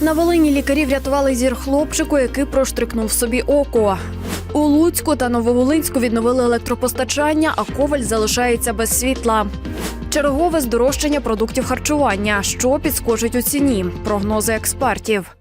На Волині лікарі врятували зір хлопчику, який проштрикнув собі око. У Луцьку та Нововолинську відновили електропостачання, а коваль залишається без світла. Чергове здорожчання продуктів харчування, що підскочить у ціні. Прогнози експертів.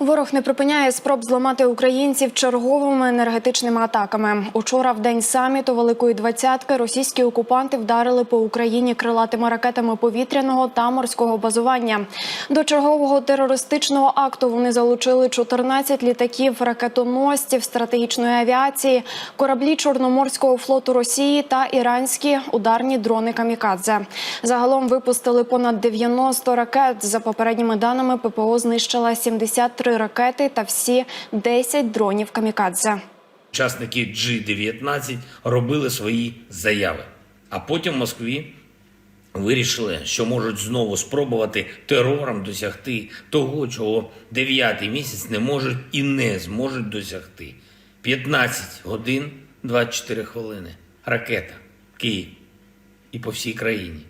Ворог не припиняє спроб зламати українців черговими енергетичними атаками. Учора, в день саміту Великої двадцятки, російські окупанти вдарили по Україні крилатими ракетами повітряного та морського базування. До чергового терористичного акту вони залучили 14 літаків, ракетоносців, стратегічної авіації, кораблі Чорноморського флоту Росії та іранські ударні дрони камікадзе. Загалом випустили понад 90 ракет. За попередніми даними, ППО знищила 73 ракети та всі 10 дронів камікадзе. Учасники G-19 робили свої заяви, а потім в Москві вирішили, що можуть знову спробувати терором досягти того, чого дев'ятий місяць не можуть і не зможуть досягти. 15 годин 24 хвилини. Ракета Київ і по всій країні.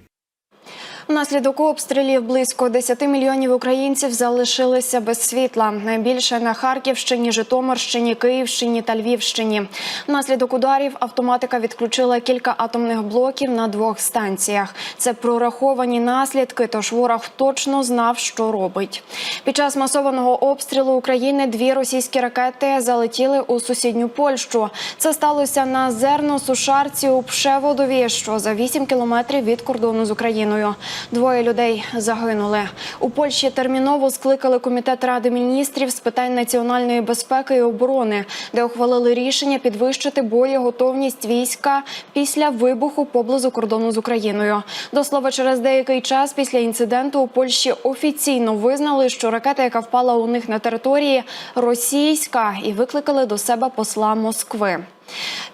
Внаслідок обстрілів близько 10 мільйонів українців залишилися без світла. Найбільше на Харківщині, Житомирщині, Київщині та Львівщині. Внаслідок ударів автоматика відключила кілька атомних блоків на двох станціях. Це прораховані наслідки, тож ворог точно знав, що робить. Під час масованого обстрілу України дві російські ракети залетіли у сусідню Польщу. Це сталося на зерно-сушарці у Пшеводові, що за 8 кілометрів від кордону з Україною. Двоє людей загинули. У Польщі терміново скликали комітет ради міністрів з питань національної безпеки і оборони, де ухвалили рішення підвищити боєготовність війська після вибуху поблизу кордону з Україною. До слова, через деякий час після інциденту у Польщі офіційно визнали, що ракета, яка впала у них на території, російська, і викликали до себе посла Москви.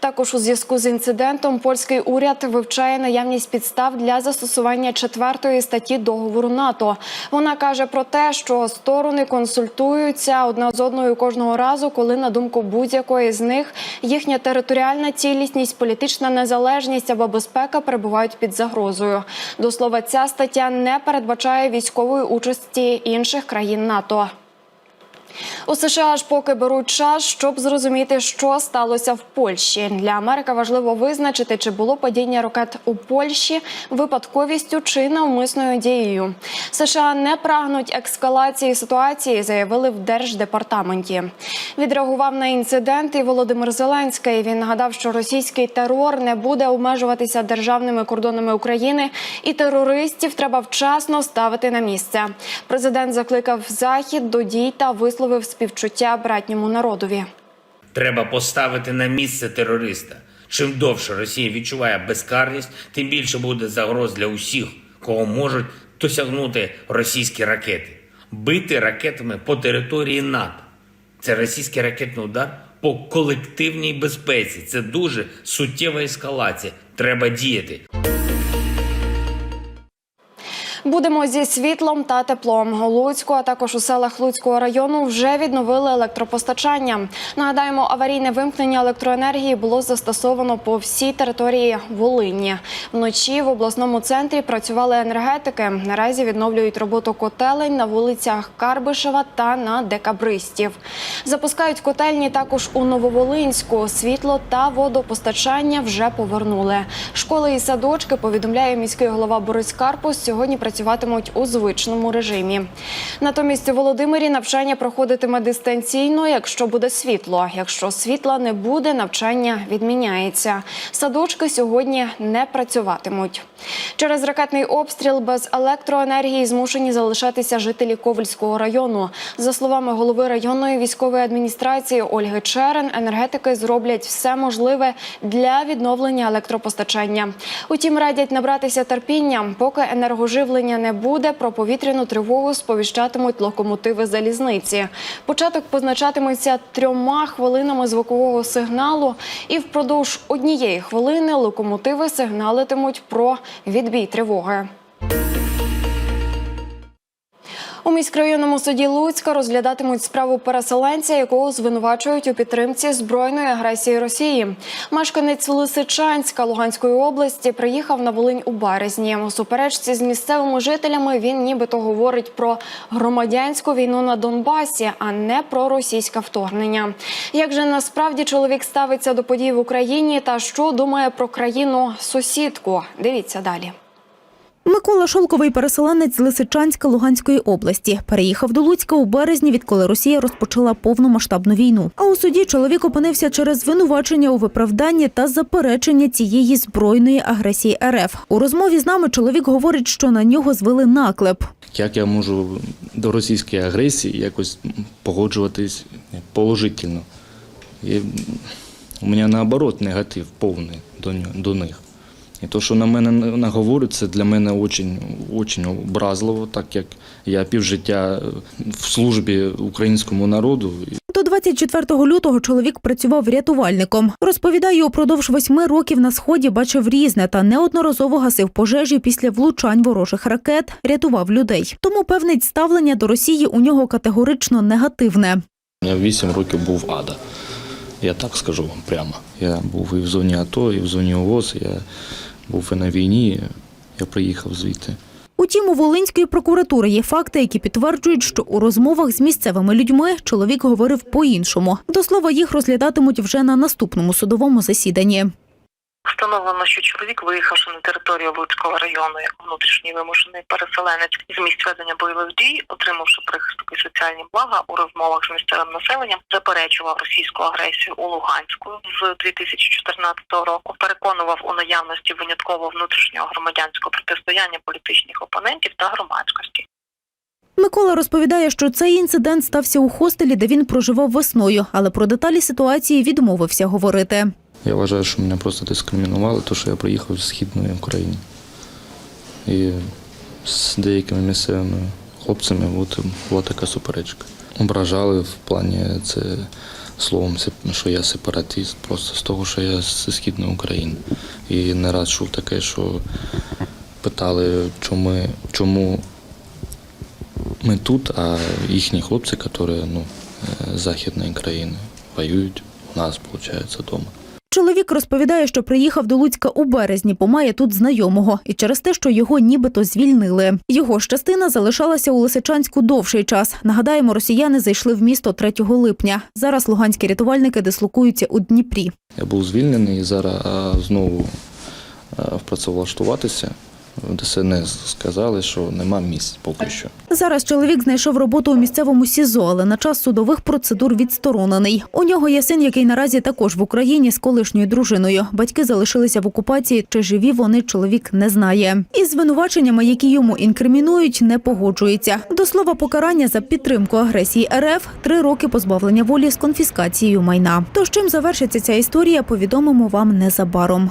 Також у зв'язку з інцидентом польський уряд вивчає наявність підстав для застосування четвертої статті договору НАТО. Вона каже про те, що сторони консультуються одна з одною кожного разу, коли на думку будь-якої з них їхня територіальна цілісність, політична незалежність або безпека перебувають під загрозою. До слова, ця стаття не передбачає військової участі інших країн НАТО. У США ж поки беруть час, щоб зрозуміти, що сталося в Польщі. Для Америки важливо визначити, чи було падіння ракет у Польщі випадковістю чи навмисною дією. США не прагнуть ескалації ситуації, заявили в держдепартаменті. Відреагував на інцидент і Володимир Зеленський. Він нагадав, що російський терор не буде обмежуватися державними кордонами України, і терористів треба вчасно ставити на місце. Президент закликав захід до дій та висловив співчуття братньому народові. Треба поставити на місце терориста. Чим довше Росія відчуває безкарність, тим більше буде загроз для усіх, кого можуть досягнути російські ракети. Бити ракетами по території НАТО. Це російський ракетний удар по колективній безпеці. Це дуже суттєва ескалація. Треба діяти. Будемо зі світлом та теплом. У Луцьку, а також у селах Луцького району вже відновили електропостачання. Нагадаємо, аварійне вимкнення електроенергії було застосовано по всій території Волині. Вночі в обласному центрі працювали енергетики. Наразі відновлюють роботу котелень на вулицях Карбишева та на Декабристів. Запускають котельні також у Нововолинську. Світло та водопостачання вже повернули. Школи і садочки повідомляє міський голова Борис Карпус. Сьогодні працюватимуть у звичному режимі. Натомість у Володимирі навчання проходитиме дистанційно, якщо буде світло. Якщо світла не буде, навчання відміняється. Садочки сьогодні не працюватимуть. Через ракетний обстріл без електроенергії змушені залишатися жителі Ковальського району. За словами голови районної військової адміністрації Ольги Черен, енергетики зроблять все можливе для відновлення електропостачання. Утім, радять набратися терпіння, поки енергоживлення не буде. Про повітряну тривогу сповіщатимуть локомотиви залізниці. Початок позначатиметься трьома хвилинами звукового сигналу, і впродовж однієї хвилини локомотиви сигналитимуть про відбій тривоги. У міськрайонному суді Луцька розглядатимуть справу переселенця, якого звинувачують у підтримці збройної агресії Росії. Мешканець Лисичанська Луганської області приїхав на Волинь у березні. У суперечці з місцевими жителями він нібито говорить про громадянську війну на Донбасі, а не про російське вторгнення. Як же насправді чоловік ставиться до подій в Україні та що думає про країну сусідку? Дивіться далі. Микола Шолковий переселенець з Лисичанська Луганської області. Переїхав до Луцька у березні, відколи Росія розпочала повномасштабну війну. А у суді чоловік опинився через звинувачення у виправданні та заперечення цієї збройної агресії РФ. У розмові з нами чоловік говорить, що на нього звели наклеп. Як я можу до російської агресії якось погоджуватись положительно? І у мене наоборот негатив повний до, них. І то, що на мене наговорять, це для мене очень, очень образливо, так як я півжиття в службі українському народу. До 24 лютого чоловік працював рятувальником. Розповідає, упродовж восьми років на сході бачив різне та неодноразово гасив пожежі після влучань ворожих ракет, рятував людей. Тому певне ставлення до Росії у нього категорично негативне. Я вісім років був ада. Я так скажу вам прямо. Я був і в зоні АТО, і в зоні ОВОЗ, я був і на війні, я приїхав звідти. Утім, у Волинської прокуратури є факти, які підтверджують, що у розмовах з місцевими людьми чоловік говорив по-іншому. До слова, їх розглядатимуть вже на наступному судовому засіданні. Встановлено, що чоловік, виїхавши на територію Луцького району як внутрішній вимушений переселенець з місць ведення бойових дій, отримавши прихисток і соціальні блага у розмовах з місцевим населенням, заперечував російську агресію у Луганську з 2014 року. Переконував у наявності винятково внутрішнього громадянського протистояння політичних опонентів та громадськості. Микола розповідає, що цей інцидент стався у хостелі, де він проживав весною, але про деталі ситуації відмовився говорити. Я вважаю, що мене просто дискримінували, тому що я приїхав з Східної України. І з деякими місцевими хлопцями була така суперечка. Ображали в плані це словом, що я сепаратист, просто з того, що я з Східної України. І не раз чув таке, що питали, чому, ми- чому ми тут, а їхні хлопці, які ну, е, з Західної країни, воюють у нас, виходить, вдома. Чоловік розповідає, що приїхав до Луцька у березні, бо має тут знайомого, і через те, що його нібито звільнили. Його частина залишалася у Лисичанську довший час. Нагадаємо, росіяни зайшли в місто 3 липня. Зараз луганські рятувальники дислокуються у Дніпрі. Я був звільнений і зараз знову впрацевлаштуватися. ДСНС сказали, що нема місць поки що. Зараз чоловік знайшов роботу у місцевому СІЗО, але на час судових процедур відсторонений. У нього є син, який наразі також в Україні з колишньою дружиною. Батьки залишилися в окупації. Чи живі вони чоловік не знає. Із звинуваченнями, які йому інкримінують, не погоджується. До слова, покарання за підтримку агресії РФ три роки позбавлення волі з конфіскацією майна. Тож чим завершиться ця історія, повідомимо вам незабаром.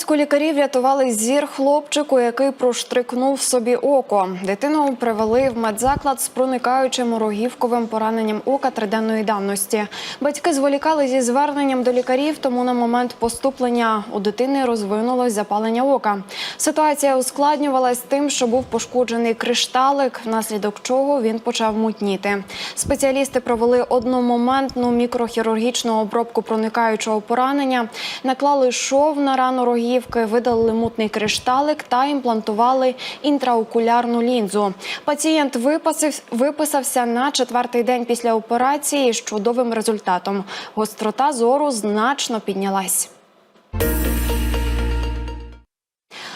Луцьку лікарі врятували зір хлопчику, який проштрикнув собі око. Дитину привели в медзаклад з проникаючим рогівковим пораненням ока триденної давності. Батьки зволікали зі зверненням до лікарів, тому на момент поступлення у дитини розвинулось запалення ока. Ситуація ускладнювалась тим, що був пошкоджений кришталик, внаслідок чого він почав мутніти. Спеціалісти провели одномоментну мікрохірургічну обробку проникаючого поранення, наклали шов на рану рогівки, видали мутний кришталик та імплантували інтраокулярну лінзу. Пацієнт випасив- виписався на четвертий день після операції з чудовим результатом. Гострота зору значно піднялась.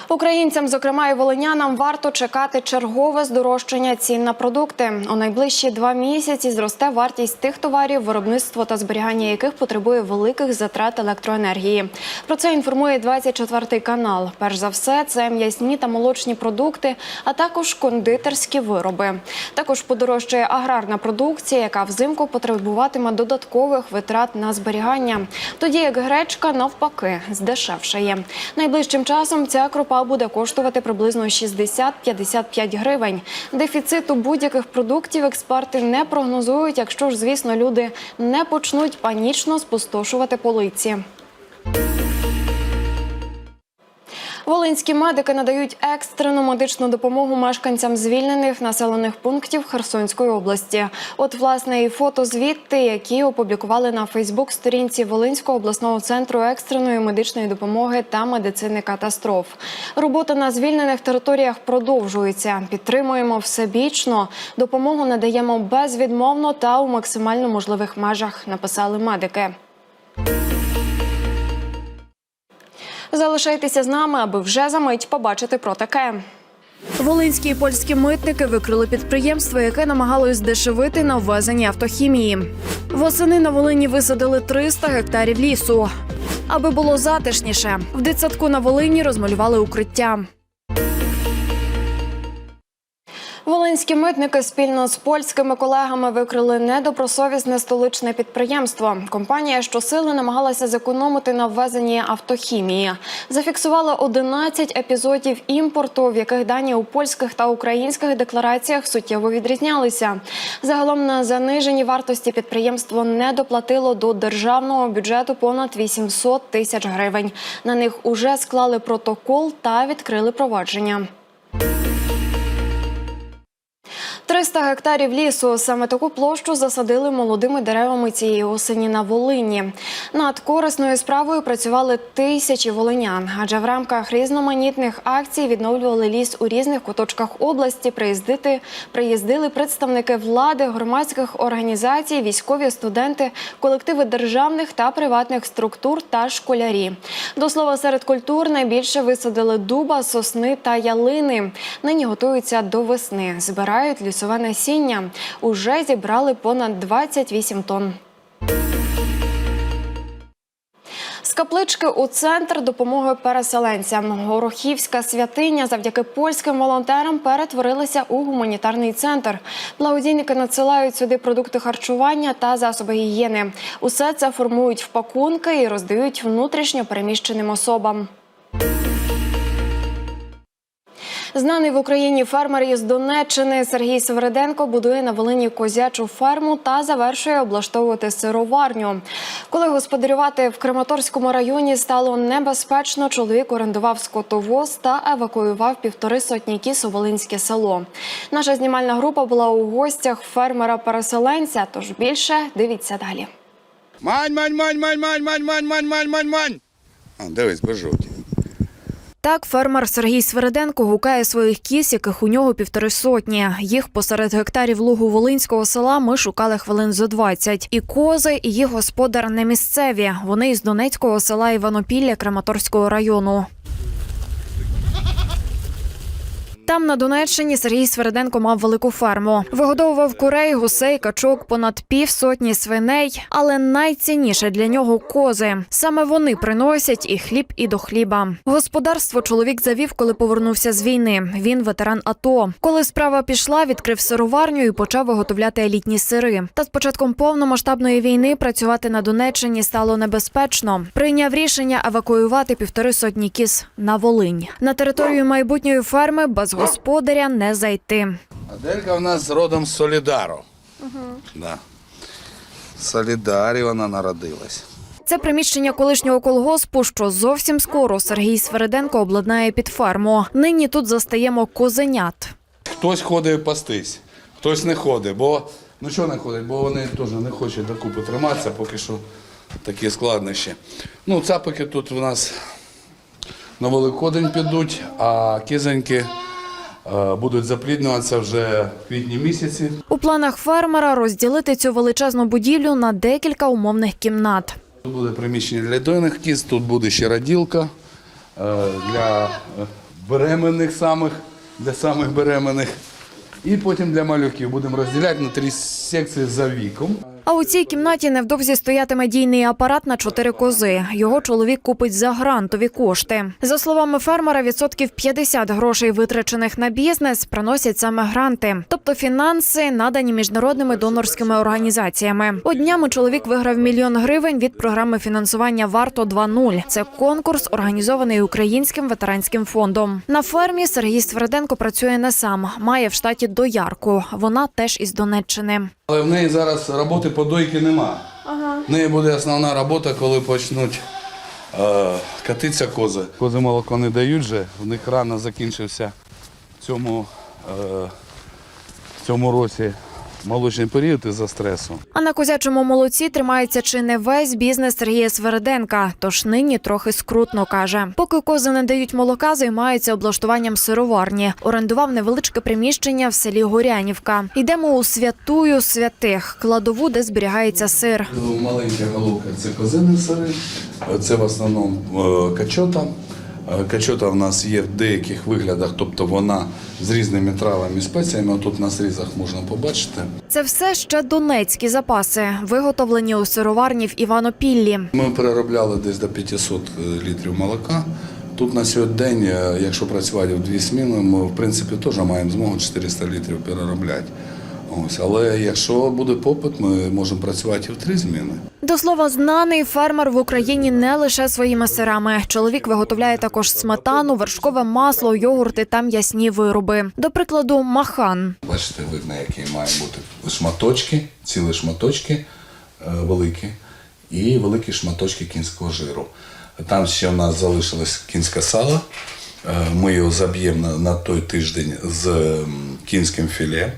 Українцям, зокрема і волинянам, варто чекати чергове здорожчання цін на продукти. У найближчі два місяці зросте вартість тих товарів, виробництво та зберігання яких потребує великих затрат електроенергії. Про це інформує 24 канал. Перш за все, це м'ясні та молочні продукти, а також кондитерські вироби. Також подорожчає аграрна продукція, яка взимку потребуватиме додаткових витрат на зберігання. Тоді як гречка навпаки здешевшає. Найближчим часом ця крупа буде коштувати приблизно 60-55 гривень. Дефіциту будь-яких продуктів експерти не прогнозують, якщо ж, звісно, люди не почнуть панічно спустошувати полиці. Волинські медики надають екстрену медичну допомогу мешканцям звільнених населених пунктів Херсонської області. От власне і фото звідти, які опублікували на Фейсбук-сторінці Волинського обласного центру екстреної медичної допомоги та медицини катастроф. Робота на звільнених територіях продовжується. Підтримуємо всебічно. Допомогу надаємо безвідмовно та у максимально можливих межах. Написали медики. Залишайтеся з нами, аби вже за мить побачити про таке. Волинські і польські митники викрили підприємство, яке намагалось здешевити на ввезення автохімії. Восени на Волині висадили 300 гектарів лісу. Аби було затишніше, в дитсадку на Волині розмалювали укриття. Волинські митники спільно з польськими колегами викрили недобросовісне столичне підприємство. Компанія щосили намагалася зекономити на ввезенні автохімії. Зафіксувала 11 епізодів імпорту, в яких дані у польських та українських деклараціях суттєво відрізнялися. Загалом на заниженні вартості підприємство не доплатило до державного бюджету понад 800 тисяч гривень. На них уже склали протокол та відкрили провадження. 300 гектарів лісу. Саме таку площу засадили молодими деревами цієї осені на Волині. Над корисною справою працювали тисячі волинян, адже в рамках різноманітних акцій відновлювали ліс у різних куточках області. Приїздити приїздили представники влади, громадських організацій, військові студенти, колективи державних та приватних структур та школярі. До слова, серед культур найбільше висадили дуба, сосни та ялини. Нині готуються до весни. Збирають лісове насіння. Уже зібрали понад 28 тонн. З каплички у центр допомоги переселенцям. Горохівська святиня завдяки польським волонтерам перетворилася у гуманітарний центр. Благодійники надсилають сюди продукти харчування та засоби гігієни. Усе це формують в пакунки і роздають внутрішньо переміщеним особам. Знаний в Україні фермер із Донеччини Сергій Севериденко будує на Волині козячу ферму та завершує облаштовувати сироварню. Коли господарювати в Краматорському районі стало небезпечно, чоловік орендував скотовоз та евакуював півтори сотні кіз у Волинське село. Наша знімальна група була у гостях фермера-переселенця. Тож більше дивіться далі. Мань, мань, мань, мань, мань, мань, мань, мань, мань, мань, мань. А, дивись, бежуть. Так, фермер Сергій Свериденко гукає своїх кіз, яких у нього півтори сотні. Їх посеред гектарів лугу Волинського села ми шукали хвилин зо 20. І кози, і їх господар не місцеві. Вони із Донецького села Іванопілля Краматорського району. Там на Донеччині Сергій Свериденко мав велику ферму. Вигодовував курей, гусей, качок, понад півсотні свиней. Але найцінніше для нього кози. Саме вони приносять і хліб, і до хліба. Господарство чоловік завів, коли повернувся з війни. Він ветеран АТО. Коли справа пішла, відкрив сироварню і почав виготовляти елітні сири. Та з початком повномасштабної війни працювати на Донеччині стало небезпечно. Прийняв рішення евакуювати півтори сотні кіз на Волинь. На територію майбутньої ферми без господаря не зайти. Аделька в нас родом з Солідару. Да. В Солідарі вона народилась. Це приміщення колишнього колгоспу, що зовсім скоро Сергій Свериденко обладнає під ферму. Нині тут застаємо козенят. Хтось ходить пастись, хтось не ходить, бо ну що не ходить, бо вони теж не хочуть докупи триматися, поки що такі складнощі. Ну, цапики тут у нас на Великодень підуть, а кизоньки е, будуть запліднюватися вже в квітні місяці. У планах фермера розділити цю величезну будівлю на декілька умовних кімнат. Тут буде приміщення для дойних кіз, тут буде ще раділка е, для е, беременних самих, для самих беременних. І потім для малюків будемо розділяти на три секції за віком. А у цій кімнаті невдовзі стоятиме дійний апарат на чотири кози. Його чоловік купить за грантові кошти. За словами фермера, відсотків 50 грошей, витрачених на бізнес, приносять саме гранти, тобто фінанси, надані міжнародними донорськими організаціями. От днями чоловік виграв мільйон гривень від програми фінансування Варто 2.0». Це конкурс, організований Українським ветеранським фондом. На фермі Сергій Сверденко працює не сам, має в штаті доярку. Вона теж із Донеччини. Але в неї зараз роботи по дойки нема. В неї буде основна робота, коли почнуть е, катитися кози. Кози молоко не дають вже, в них рано закінчився в цьому, е, в цьому році молочний період із-за стресу. А на козячому молоці тримається чи не весь бізнес Сергія Свериденка, тож нині трохи скрутно каже. Поки кози не дають молока, займається облаштуванням сироварні. Орендував невеличке приміщення в селі Горянівка. Йдемо у святую святих кладову, де зберігається сир. Маленька головка це козини сири, це в основному е, качота. Е, Качота в нас є в деяких виглядах, тобто вона з різними травами і спеціями. Тут на срізах можна побачити. Це все ще донецькі запаси, виготовлені у сироварні в Іванопіллі. Ми переробляли десь до 500 літрів молока. Тут на сьогодні е, якщо працювати в дві зміни, ми в принципі теж маємо змогу 400 літрів переробляти. Ось, але якщо буде попит, ми можемо працювати і в три зміни. До слова, знаний фермер в Україні не лише своїми сирами. Чоловік виготовляє також сметану, вершкове масло, йогурти та м'ясні вироби. До прикладу, махан. Бачите, видно, які мають бути шматочки, цілі шматочки е, великі і великі шматочки кінського жиру. Там ще у нас залишилось кінське сало. Е, Ми його заб'ємо на, на той тиждень з кінським філе.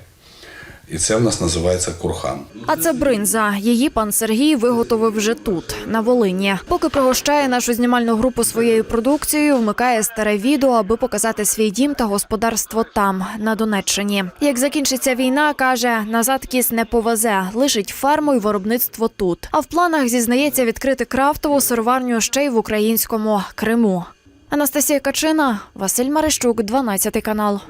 І це в нас називається курхан. А це бринза. Її пан Сергій виготовив вже тут, на Волині. Поки пригощає нашу знімальну групу своєю продукцією, вмикає старе відео, аби показати свій дім та господарство там, на Донеччині. Як закінчиться війна, каже, назад кіс не повезе, лишить ферму й виробництво тут. А в планах зізнається відкрити крафтову сироварню ще й в українському Криму. Анастасія Качина, Василь Марищук, 12 канал.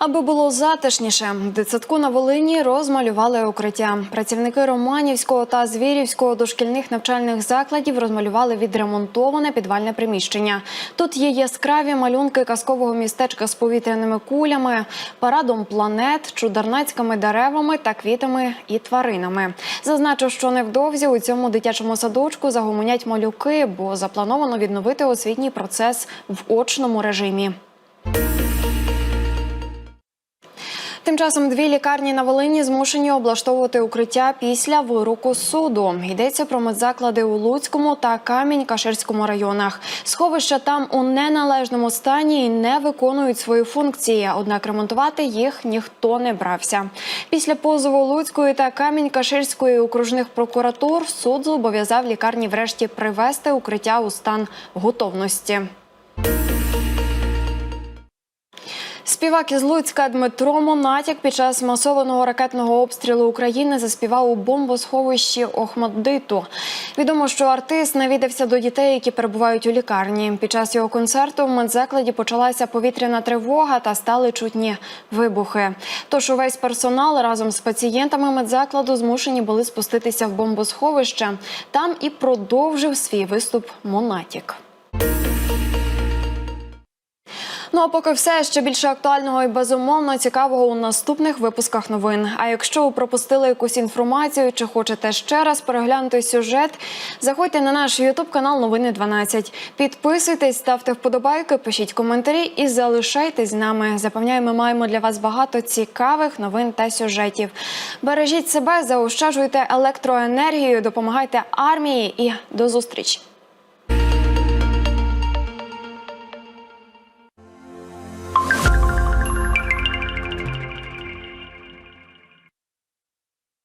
Аби було затишніше, в дитсадку на Волині розмалювали укриття. Працівники Романівського та Звірівського дошкільних навчальних закладів розмалювали відремонтоване підвальне приміщення. Тут є яскраві малюнки казкового містечка з повітряними кулями, парадом планет, чударнацькими деревами та квітами і тваринами. Зазначу, що невдовзі у цьому дитячому садочку загомонять малюки, бо заплановано відновити освітній процес в очному режимі. Тим часом дві лікарні на Волині змушені облаштовувати укриття після вироку суду. Йдеться про медзаклади у Луцькому та Камінь-Каширському районах. Сховища там у неналежному стані і не виконують свої функції. Однак ремонтувати їх ніхто не брався. Після позову Луцької та Камінь-Каширської окружних прокуратур суд зобов'язав лікарні врешті привести укриття у стан готовності. Співак із Луцька Дмитро Монатік під час масованого ракетного обстрілу України заспівав у бомбосховищі Охмаддиту. Відомо, що артист навідався до дітей, які перебувають у лікарні. Під час його концерту в медзакладі почалася повітряна тривога та стали чутні вибухи. Тож увесь персонал разом з пацієнтами медзакладу змушені були спуститися в бомбосховище. Там і продовжив свій виступ Монатік. Ну а поки все ще більше актуального і безумовно цікавого у наступних випусках новин. А якщо ви пропустили якусь інформацію чи хочете ще раз переглянути сюжет, заходьте на наш ютуб канал Новини 12. Підписуйтесь, ставте вподобайки, пишіть коментарі і залишайтесь з нами. Запевняю, ми маємо для вас багато цікавих новин та сюжетів. Бережіть себе, заощаджуйте електроенергію, допомагайте армії і до зустрічі.